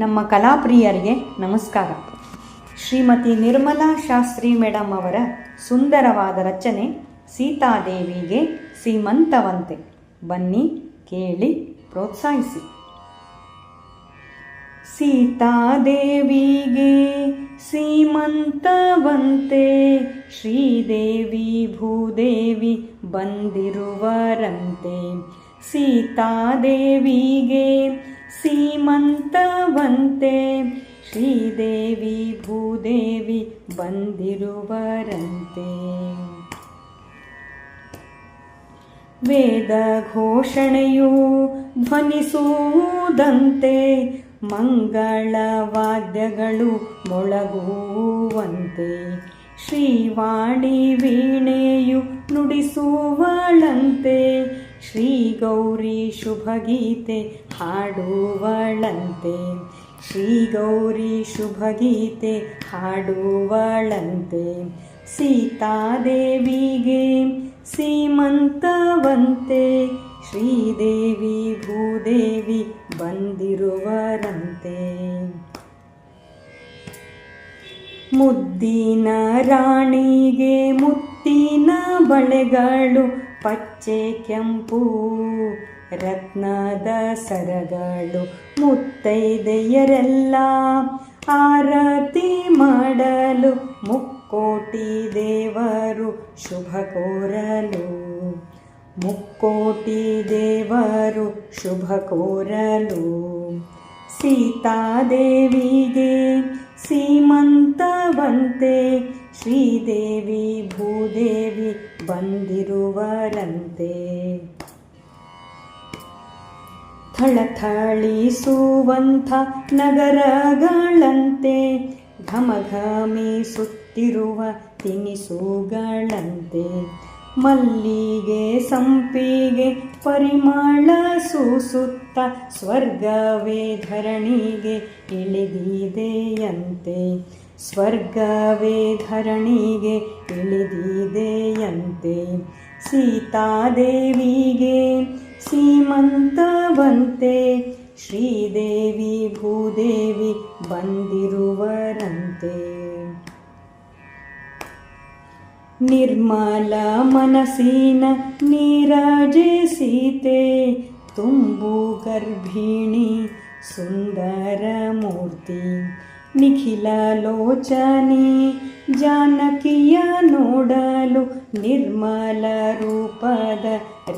ನಮ್ಮ ಕಲಾಪ್ರಿಯರಿಗೆ ನಮಸ್ಕಾರ. ಶ್ರೀಮತಿ ನಿರ್ಮಲಾ ಶಾಸ್ತ್ರಿ ಮೇಡಮ್ ಅವರ ಸುಂದರವಾದ ರಚನೆ ಸೀತಾದೇವಿಗೆ ಸೀಮಂತವಂತೆ. ಬನ್ನಿ, ಕೇಳಿ, ಪ್ರೋತ್ಸಾಹಿಸಿ. ಸೀತಾದೇವಿಗೆ ಸೀಮಂತವಂತೆ ಶ್ರೀದೇವಿ ಭೂದೇವಿ ಬಂದಿರುವರಂತೆ. ಸೀತಾದೇವಿಗೆ ಸೀಮಂತವಂತೆ ಶ್ರೀದೇವಿ ಭೂದೇವಿ ಬಂದಿರುವರಂತೆ. ವೇದ ಘೋಷಣೆಯು ಧ್ವನಿಸುವುದಂತೆ ಮಂಗಳ ವಾದ್ಯಗಳು ಮೊಳಗುವಂತೆ. ಶ್ರೀವಾಣಿ ವೀಣೆಯು ನುಡಿಸುವಳಂತೆ ಶ್ರೀ ಗೌರಿ ಶುಭಗೀತೆ ಹಾಡುವಳಂತೆ. ಶ್ರೀ ಗೌರಿ ಶುಭಗೀತೆ ಹಾಡುವಳಂತೆ. ಸೀತಾದೇವಿಗೆ ಸೀಮಂತವಂತೆ ಶ್ರೀದೇವಿ ಭೂದೇವಿ ಬಂದಿರುವರಂತೆ. ಮುದ್ದಿನ ರಾಣಿಗೆ ಮುತ್ತಿನ ಬಳೆಗಳು ಪಚ್ಚೆ ಕೆಂಪು, ರತ್ನದ ಸರಗಳು ಮುತ್ತೈದೆಯರೆಲ್ಲ ಆರತಿ ಮಾಡಲು ಮುಕ್ಕೋಟಿ ದೇವರು ಶುಭ ಕೋರಲು. ಮುಕ್ಕೋಟಿ ದೇವರು ಶುಭ ಕೋರಲು. ಸೀತಾದೇವಿಗೆ ಸೀಮಂತವಂತೆ ಶ್ರೀದೇವಿ ಭೂದೇವಿ ಬಂದಿರುವರಂತೆ. ಥಳಥಳಿಸುವಂಥ ನಗರಗಳಂತೆ ಘಮಘಮಿಸುತ್ತಿರುವ ತಿನಿಸುಗಳಂತೆ ಮಲ್ಲಿಗೆ ಸಂಪಿಗೆ ಪರಿಮಳ ಸೂಸುತ್ತ ಸ್ವರ್ಗವೇ ಧರಣಿಗೆ ಇಳಿದಿದೆಯಂತೆ ಸ್ವರ್ಗವೇ ಧರಣಿಗೆ ಇಳಿದಿದೆಯಂತೆ ಸೀತಾದೇವಿಗೆ ಸೀಮಂತವಂತೆ ಶ್ರೀದೇವಿ ಭೂದೇವಿ ಬಂದಿರುವರಂತೆ. ನಿರ್ಮಲ ಮನಸ್ಸಿನ ನೀರಾಜೆ ಸೀತೆ ತುಂಬು ಗರ್ಭಿಣಿ ಸುಂದರ ಮೂರ್ತಿ ನಿಖಿಲ ಲೋಚನಿ ಜಾನಕಿಯ ನೋಡಲು ನಿರ್ಮಲ ರೂಪದ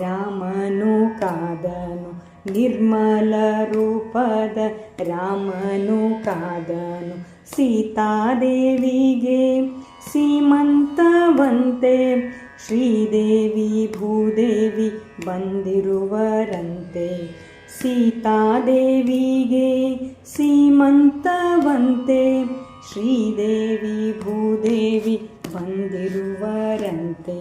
ರಾಮನು ಕಾದನು ನಿರ್ಮಲ ರೂಪದ ರಾಮನು ಕಾದನು ಸೀತಾದೇವಿಗೆ ಸೀಮಂತವಂತೆ ಶ್ರೀದೇವಿ ಭೂದೇವಿ ಬಂದಿರುವರಂತೆ. ಸೀತಾದೇವಿಗೆ ಸೀಮಂತವಂತೆ ಶ್ರೀದೇವಿ ಭೂದೇವಿ ಬಂದಿರುವರಂತೆ.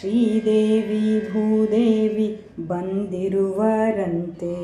ಶ್ರೀದೇವಿ ಭೂದೇವಿ ಬಂದಿರುವರಂತೆ.